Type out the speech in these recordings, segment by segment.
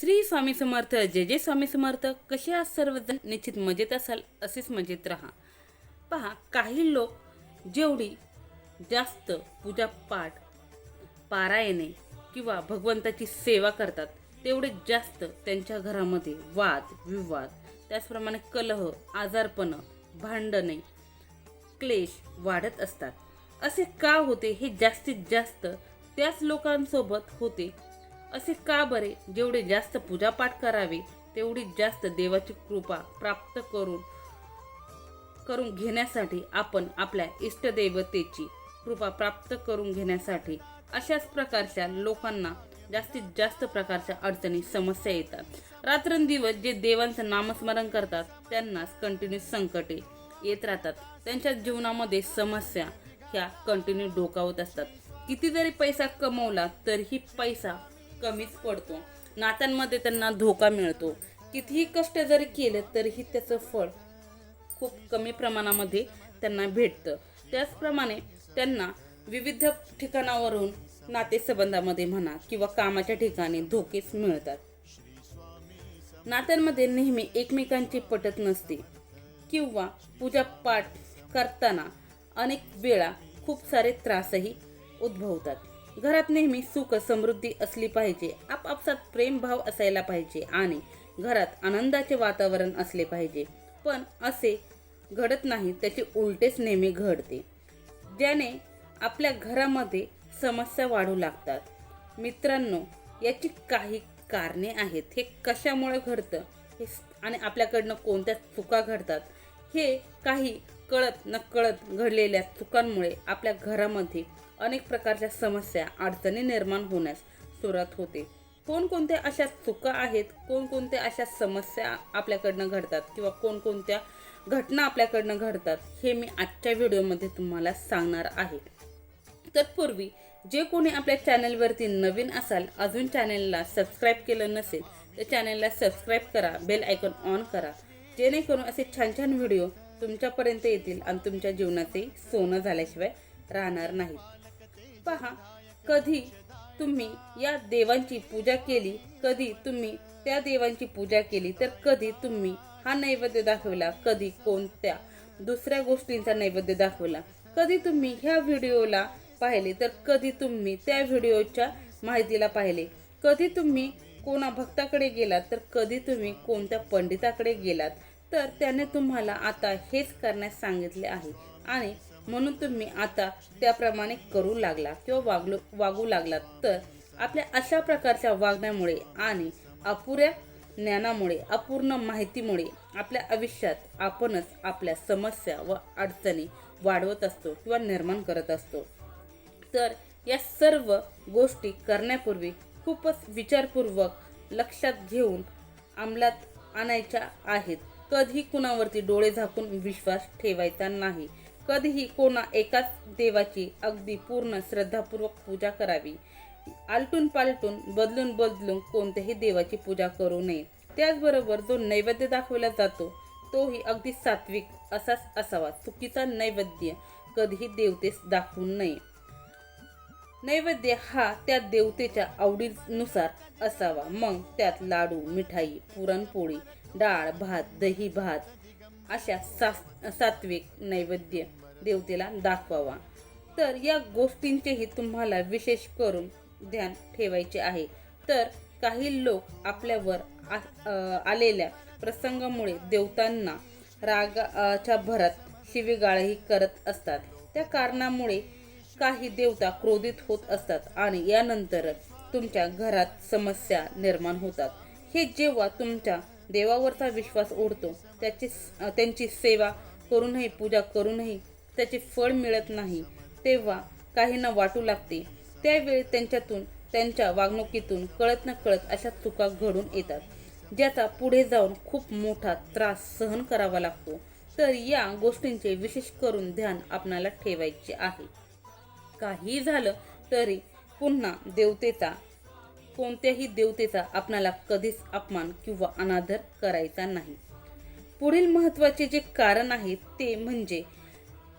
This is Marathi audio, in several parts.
श्री स्वामी समर्थ जय जय स्वामी समर्थ. कसे आज सर्वजण? निश्चित मजेत असाल असेच मजेत राहा. पहा काही लोक जेवढी जास्त पूजापाठ पारायणे किंवा भगवंताची सेवा करतात तेवढे जास्त त्यांच्या घरामध्ये वाद विवाद त्याचप्रमाणे कलह आजारपणं भांडणे क्लेश वाढत असतात. असे का होते? हे जास्तीत जास्त त्याच लोकांसोबत होते असे का बरे? जेवढे जास्त पूजापाठ करावे तेवढी जास्त देवाची कृपा प्राप्त करून करून घेण्यासाठी आपण आपल्या इष्टदेवतेची कृपा प्राप्त करून घेण्यासाठी अशाच प्रकारच्या लोकांना जास्तीत जास्त प्रकारच्या अडचणी समस्या येतात. रात्रंदिवस जे देवांचं नामस्मरण करतात त्यांनाच कंटिन्यू संकटे येत राहतात. त्यांच्या जीवनामध्ये समस्या ह्या कंटिन्यू डोकावत असतात. किती जरी पैसा कमवला तरीही पैसा कमीच पडतो. नात्यांमध्ये त्यांना धोका मिळतो. कितीही कष्ट जरी केले तरीही त्याचं फळ खूप कमी प्रमाणामध्ये त्यांना भेटतं. त्याचप्रमाणे त्यांना विविध ठिकाणावरून नातेसंबंधामध्ये म्हणा किंवा कामाच्या ठिकाणी धोकेच मिळतात. नात्यांमध्ये नेहमी एकमेकांची पटत नसते किंवा पूजापाठ करताना अनेक वेळा खूप सारे त्रासही उद्भवतात. घरात नेहमी सुख समृद्धी असली पाहिजे. आपापसात प्रेमभाव असायला पाहिजे आणि घरात आनंदाचे वातावरण असले पाहिजे. पण असे घडत नाही त्याचे उलटेच नेहमी घडते. ज्याने आपल्या घरामध्ये समस्या वाढू लागतात. मित्रांनो याची काही कारणे आहेत. हे कशामुळे घडतं? हे आणि आपल्याकडनं कोणत्या चुका घडतात? हे काही कळत नकळत घडलेल्या चुकांमुळे आपल्या घरामध्ये अनेक प्रकारच्या समस्या अडचणी निर्माण होण्यास सुरुवात होते. कोणकोणत्या अशा चुका आहेत? कोणकोणत्या अशा समस्या आपल्याकडनं घडतात? किंवा कोणकोणत्या घटना आपल्याकडनं घडतात? हे मी आजच्या व्हिडिओमध्ये तुम्हाला सांगणार आहे. तत्पूर्वी जे कोणी आपल्या चॅनलवरती नवीन असाल अजून चॅनलला सबस्क्राईब केलं नसेल तर चॅनलला सबस्क्राईब करा बेल आयकॉन ऑन करा. जेणेकरून असे छान छान व्हिडिओ तुमच्यापर्यंत येतील आणि तुमच्या जीवनाचे सोनं झाल्याशिवाय राहणार नाही पहा कधी तुम्ही या देवांची पूजा केली कधी तुम्ही त्या देवांची पूजा केली तर कधी तुम्ही हा नैवेद्य दाखवला कधी कोणत्या दुसऱ्या गोष्टींचा नैवेद्य दाखवला. कधी तुम्ही ह्या व्हिडिओला पाहिले तर कधी तुम्ही त्या व्हिडिओच्या माहितीला पाहिले. कधी तुम्ही कोणा भक्ताकडे गेलात तर कधी तुम्ही कोणत्या पंडिताकडे गेलात. तर त्याने तुम्हाला आता हेच करण्यास सांगितले आहे. आणि म्हणून तुम्ही आता त्याप्रमाणे करू लागला किंवा वागलो वागू लागलात. तर आपल्या अशा प्रकारच्या वागण्यामुळे आणि अपुऱ्या ज्ञानामुळे अपूर्ण माहितीमुळे आपल्या आयुष्यात आपणच आपल्या समस्या व अडचणी वाढवत असतो किंवा निर्माण करत असतो. तर या सर्व गोष्टी करण्यापूर्वी खूपच विचारपूर्वक लक्षात घेऊन अंमलात आणायच्या आहेत. कधी कुणावरती डोळे झाकून विश्वास ठेवायचा नाही. कधीही कोणा एकाच देवाची अगदी पूर्ण श्रद्धापूर्वक पूजा करावी. आलटून पालटून बदलून बदलून कोणत्याही देवाची पूजा करू नये. त्याचबरोबर जो नैवेद्य दाखवला जातो तोही अगदी सात्विक असाच असावा. चुकीचा नैवेद्य कधीही देवतेस दाखवू नये. नैवेद्य हा त्या देवतेच्या आवडीनुसार असावा. मग त्यात लाडू मिठाई पुरणपोळी डाळ भात दही भात अशा सा सात्विक नैवेद्य देवतेला दाखवावा. तर या गोष्टींचेही तुम्हाला विशेष करून ध्यान ठेवायचे आहे. तर काही लोक आपल्यावर आ- आलेल्या प्रसंगामुळे देवतांना रागाच्या भरात शिवीगाळही करत असतात. त्या कारणामुळे काही देवता क्रोधित होत असतात आणि यानंतर तुमच्या घरात समस्या निर्माण होतात. हे जेव्हा तुमच्या देवावरचा विश्वास ओढतो त्याची त्यांची सेवा करूनही पूजा करूनही त्याचे फळ मिळत नाही तेव्हा काहींना वाटू लागते. त्यावेळी त्यांच्यातून त्यांच्या वागणुकीतून कळत न कळत अशा चुका घडून येतात ज्याचा पुढे जाऊन खूप मोठा त्रास सहन करावा लागतो. तर या गोष्टींचे विशेष करून ध्यान आपणाला ठेवायचे आहे. काही झालं तरी पुन्हा देवतेचा कोणत्याही देवतेचा आपणाला कधीच अपमान किंवा अनादर करायचा नाही. पुढील महत्त्वाचे जे कारण आहे ते म्हणजे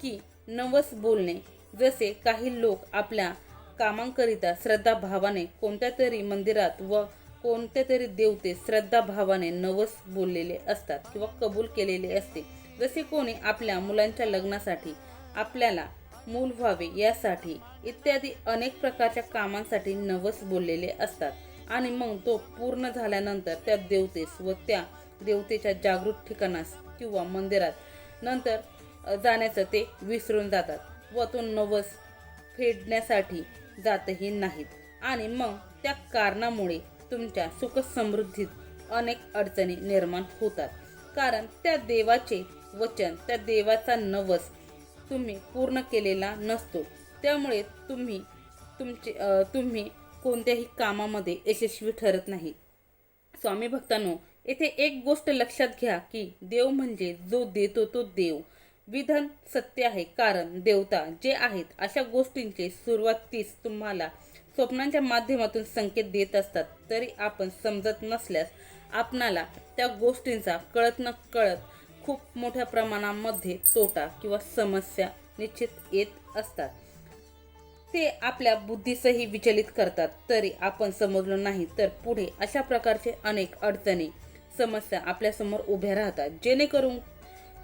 की नवस बोलणे जसे काही लोक आपल्या कामांकरिता श्रद्धाभावाने कोणत्या तरी मंदिरात व कोणत्या तरी देवते श्रद्धाभावाने नवस बोललेले असतात किंवा कबूल केलेले असते. जसे कोणी आपल्या मुलांच्या लग्नासाठी आपल्याला मूल व्हावे यासाठी इत्यादी अनेक प्रकारच्या कामांसाठी नवस बोललेले असतात. आणि मग तो पूर्ण झाल्यानंतर त्या देवतेस व त्या देवतेच्या जागृत ठिकाणास किंवा मंदिरात नंतर जाण्याचं ते विसरून जातात व तो नवस फेडण्यासाठी जातही नाहीत. आणि मग त्या कारणामुळे तुमच्या सुखसमृद्धीत अनेक अडचणी निर्माण होतात. कारण त्या देवाचे वचन त्या देवाचा नवस तुम्ही पूर्ण केलेला नसतो. त्यामुळे तुम्ही तुमचे तुम्ही कोणत्याही कामामध्ये यशस्वी ठरत नाही. स्वामी भक्तांनो येथे एक गोष्ट लक्षात घ्या की देव म्हणजे जो देतो तो देव. विधान सत्य आहे कारण देवता जे आहेत अशा गोष्टींचे सुरुवातीस तुम्हाला स्वप्नांच्या माध्यमातून संकेत देत असतात. तरी आपण समजत नसल्यास आपणाला त्या गोष्टींचा कळत न कळत खूप मोठ्या प्रमाणामध्ये तोटा किंवा समस्या निश्चित येत असतात. ते आपल्या बुद्धीसही विचलित करतात. तरी आपण समजलो नाही तर पुढे अशा प्रकारचे अनेक अडचणी समस्या आपल्यासमोर उभ्या राहतात. जेणेकरून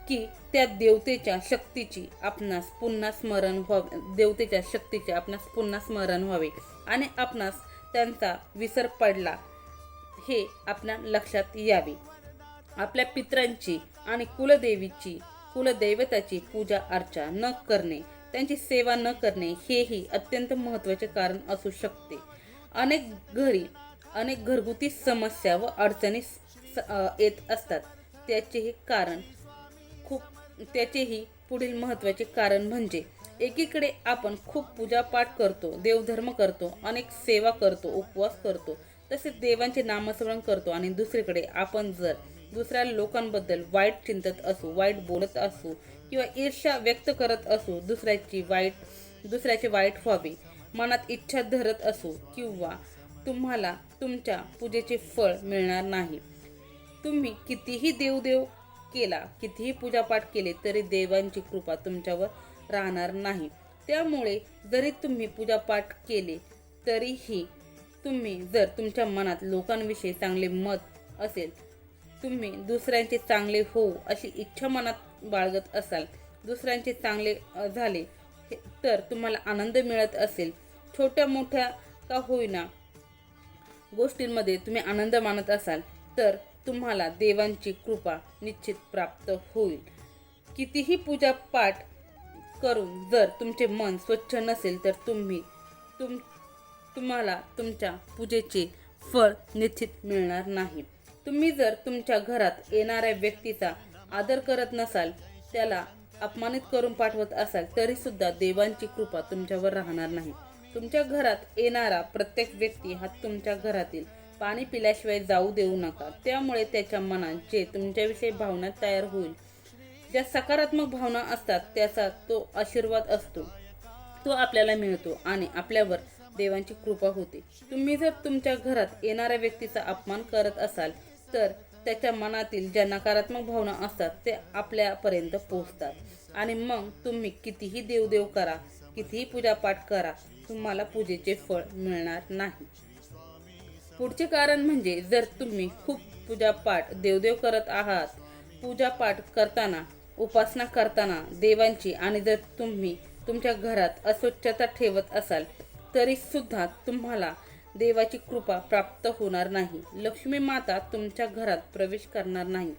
की त्या देवतेच्या शक्तीची आपणास पुन्हा स्मरण व्हावे. देवतेच्या शक्तीचे आपणास पुन्हा स्मरण व्हावे आणि आपणास त्यांचा विसर पडला हे आपल्या लक्षात यावे. आपल्या पित्रांची आणि कुलदेवीची कुलदैवताची पूजा अर्चा न करणे त्यांची सेवा न करणे हेही अत्यंत महत्त्वाचे कारण असू शकते. अनेक घरी अनेक घरगुती समस्या व अडचणी स- येत असतात. त्याचेही कारण खूप त्याचेही पुढील महत्त्वाचे कारण म्हणजे एकीकडे आपण खूप पूजापाठ करतो देवधर्म करतो अनेक सेवा करतो उपवास करतो तसेच देवांचे नामस्मरण करतो आणि दुसरीकडे आपण जर दुसऱ्या लोकांबद्दल वाईट चिंतत असू वाईट बोलत असू किंवा ईर्ष्या व्यक्त करत असू दुसऱ्याची वाईट दुसऱ्याचे वाईट व्हावे. मनात इच्छा धरत असू किंवा तुम्हाला तुमच्या पूजेचे फळ मिळणार नाही. तुम्ही कितीही देवदेव केला कितीही पूजापाठ केले तरी देवांची कृपा तुमच्यावर राहणार नाही. त्यामुळे जरी तुम्ही पूजापाठ केले तरीही तुम्ही जर तुमच्या मनात लोकांविषयी चांगले मत असेल तुम्ही दुसऱ्यांचे चांगले होऊ अशी इच्छा मनात बाळगत असाल दुसऱ्यांचे चांगले झाले तर तुम्हाला आनंद मिळत असेल. छोट्या मोठ्या का होईना गोष्टींमध्ये तुम्ही आनंद मानत असाल तर तुम्हाला देवांची कृपा निश्चित प्राप्त होईल. कितीही पूजा पाठ करून जर तुमचे मन स्वच्छ नसेल तर तुम्ही तुम तुम्हाला तुमच्या पूजेचे फळ निश्चित मिळणार नाही. तुम्ही जर तुमच्या घरात येणाऱ्या व्यक्तीचा आदर करत नसाल त्याला अपमानित करून पाठवत असाल तरी सुद्धा देवांची कृपा तुमच्यावर राहणार नाही. तुमच्या घरात येणारा प्रत्येक व्यक्ती हा तुमच्या घरातील पाणी पिल्याशिवाय जाऊ देऊ नका. त्यामुळे त्याच्या मनात जे तुमच्याविषयी भावना तयार होईल ज्या सकारात्मक भावना असतात त्याचा तो आशीर्वाद असतो. तो आपल्याला मिळतो आणि आपल्यावर देवांची कृपा होते. तुम्ही जर तुमच्या घरात येणाऱ्या व्यक्तीचा अपमान करत असाल तर त्याच्या मनातील ज्या नकारात्मक भावना असतात ते आपल्यापर्यंत पोहोचतात. आणि मग तुम्ही कितीही देवदेव करा कितीही पूजापाठ करा तुम्हाला पूजेचे फळ मिळणार नाही. पुढचे कारण म्हणजे जर तुम्ही खूप पूजापाठ देवदेव करत आहात पूजापाठ करताना उपासना करताना देवांची आणि जर तुम्ही तुमच्या घरात अस्वच्छता ठेवत असाल तरी सुद्धा तुम्हाला देवाची कृपा प्राप्त होणार नाही. लक्ष्मी माता तुमच्या घरात प्रवेश करणार नाही.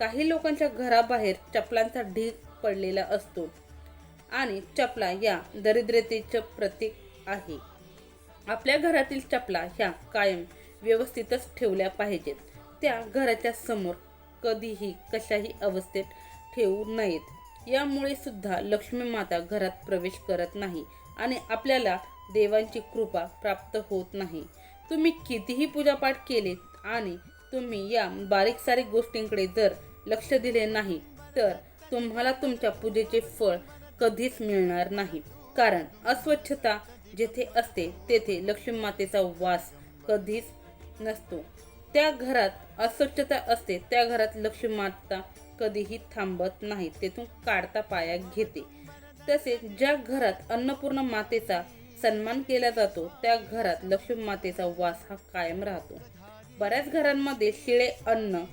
काही लोकांच्या घराबाहेर चपलांचा ढीग पडलेला असतो आणि चपला या दरिद्रतेचं प्रतीक आहे. आपल्या घरातील चपला ह्या कायम व्यवस्थितच ठेवल्या पाहिजेत. त्या घराच्या समोर कधीही कशाही अवस्थेत ठेवू नयेत. यामुळे सुद्धा लक्ष्मी माता घरात प्रवेश करत नाही आणि आपल्याला देवांची कृपा प्राप्त होत नाही. तुम्ही कितीही पूजापाठ केले आणि तुम्ही या बारीक सारीक गोष्टींकडे जर लक्ष दिले नाही तर तुम्हाला तुमच्या पूजेचे फळ कधीच मिळणार नाही. कारण अस्वच्छता जेथे असते तेथे लक्ष्मी मातेचा वास कधीच नसतो. त्या घरात अस्वच्छता असते त्या घरात लक्ष्मी माता कधीही थांबत नाही तेथून काढता पाया घेते. तसेच ज्या घरात अन्नपूर्ण मातेचा सन्मान केला जातो त्या घरात लक्ष्मी मातेचा वास हा कायम राहतो. बऱ्याच घरांमध्ये शिळे अन्न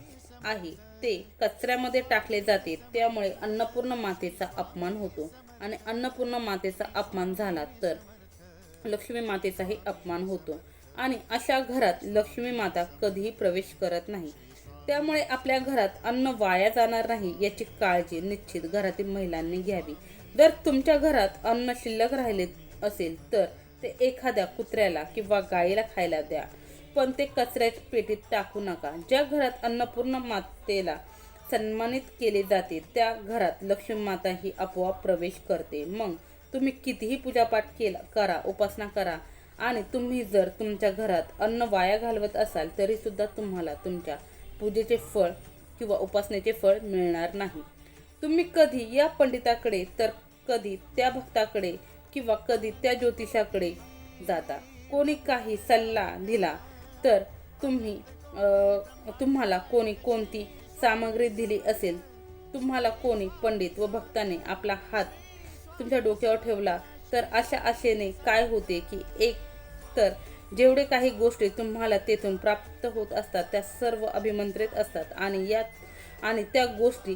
आहे ते कचऱ्यामध्ये टाकले जाते त्यामुळे अन्नपूर्ण मातेचा अपमान होतो. आणि अन्नपूर्ण मातेचा अपमान झाला तर लक्ष्मी मातेचाही अपमान होतो. आणि अशा घरात लक्ष्मी माता कधीही प्रवेश करत नाही. त्यामुळे आपल्या घरात अन्न वाया जाणार नाही याची काळजी निश्चित घरातील महिलांनी घ्यावी. जर तुमच्या घरात अन्न शिल्लक राहिले असेल तर ते एखाद्या कुत्र्याला किंवा गायीला खायला द्या. पण ते कचऱ्याच्या पेटीत टाकू नका. ज्या घरात अन्नपूर्ण मातेला सन्मानित केले जाते त्या घरात लक्ष्मी माता ही आपोआप प्रवेश करते. मग तुम्ही कितीही पूजापाठ केला करा उपासना करा आणि तुम्ही जर तुमच्या घरात अन्न वाया घालवत असाल तरीसुद्धा तुम्हाला तुमच्या पूजेचे फळ किंवा उपासनेचे फळ मिळणार नाही. तुम्ही कधी या पंडिताकडे तर कधी त्या भक्ताकडे किंवा कधी त्या ज्योतिषाकडे जाता. कोणी काही सल्ला दिला तर तुम्ही तुम्हाला कोणी कोणती सामग्री दिली असेल तुम्हाला कोणी पंडित व भक्ताने आपला हात तुमच्या डोक्यावर ठेवला तर अशा आशेने काय होते की एक तर जेवढे काही गोष्टी तुम्हाला तेथून प्राप्त होत असतात त्या सर्व अभिमंत्रित असतात आणि यात आणि त्या गोष्टी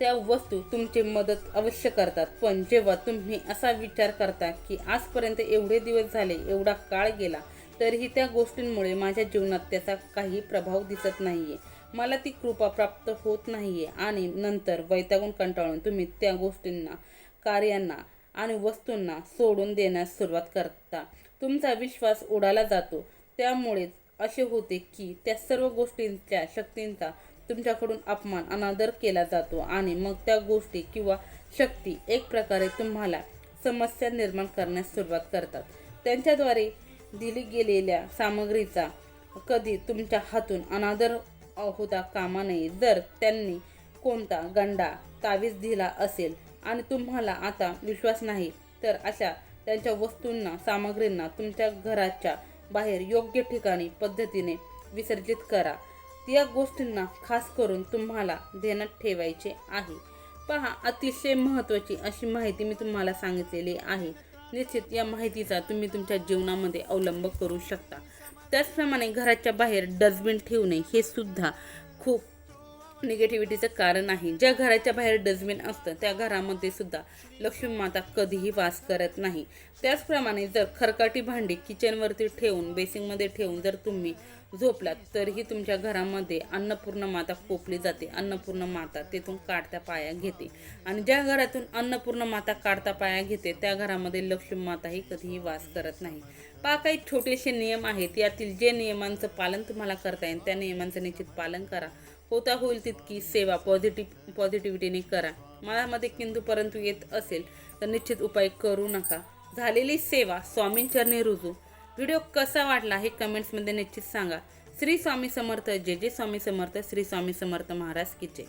त्या वस्तू तुमची मदत अवश्य करतात. पण जेव्हा तुम्ही असा विचार करता की आजपर्यंत एवढे दिवस झाले एवढा काळ गेला तरीही त्या गोष्टींमुळे माझ्या जीवनात त्याचा काही प्रभाव दिसत नाही आहे मला ती कृपा प्राप्त होत नाही आहे आणि नंतर वैतागून कंटाळून तुम्ही त्या गोष्टींना कार्यांना आणि वस्तूंना सोडून देण्यास सुरुवात करता. तुमचा विश्वास उडाला जातो. त्यामुळेच असे होते की त्या सर्व गोष्टींच्या शक्तींचा तुमच्याकडून अपमान अनादर केला जातो आणि मग त्या गोष्टी किंवा शक्ती एक प्रकारे तुम्हाला समस्या निर्माण करण्यास सुरुवात करतात. त्यांच्याद्वारे दिली गेलेल्या सामग्रीचा कधी तुमच्या हातून अनादर होता कामा नये. जर त्यांनी कोणता गंडा तावीज दिला असेल आणि तुम्हाला आता विश्वास नाही तर अशा त्यांच्या वस्तूंना सामग्रींना तुमच्या घराच्या बाहेर योग्य ठिकाणी पद्धतीने विसर्जित करा. या गोष्टींना खास करून तुम्हाला ध्यानात ठेवायचे आहे. पहा अतिशय महत्त्वाची अशी माहिती मी तुम्हाला सांगितलेली आहे. निश्चित या माहितीचा तुम्ही तुमच्या जीवनामध्ये अवलंब करू शकता. त्याचप्रमाणे घराच्या बाहेर डस्टबिन ठेवणे हे सुद्धा खूप निगेटिव्हिटीचं कारण आहे. ज्या घराच्या बाहेर डस्टबिन असतं त्या घरामध्ये सुद्धा लक्ष्मी माता कधीही वास करत नाही. त्याचप्रमाणे जर खरकाटी भांडी किचनवरती ठेवून बेसिंगमध्ये ठेवून जर तुम्ही झोपलात तरीही तुमच्या घरामध्ये अन्नपूर्ण माता कोपली जाते. अन्नपूर्ण माता तेथून काढत्या पाया घेते. आणि ज्या घरातून अन्नपूर्ण माता काढता पाया घेते त्या घरामध्ये लक्ष्मी माता ही कधीही वास करत नाही. पा काही छोटेसे नियम आहेत. यातील जे नियमांचं पालन तुम्हाला करता येईल त्या नियमांचं निश्चित पालन करा. होता होईल तितकी सेवा पॉझिटिव्ह पॉझिटिव्हिटीने करा. मनामध्ये किंतु परंतु येत असेल तर निश्चित उपाय करू नका. झालेली सेवा स्वामींचरणी रुजू. व्हिडिओ कसा वाटला हे कमेंट्समध्ये निश्चित सांगा. श्री स्वामी समर्थ जे जे स्वामी समर्थ श्री स्वामी समर्थ महाराज की जय.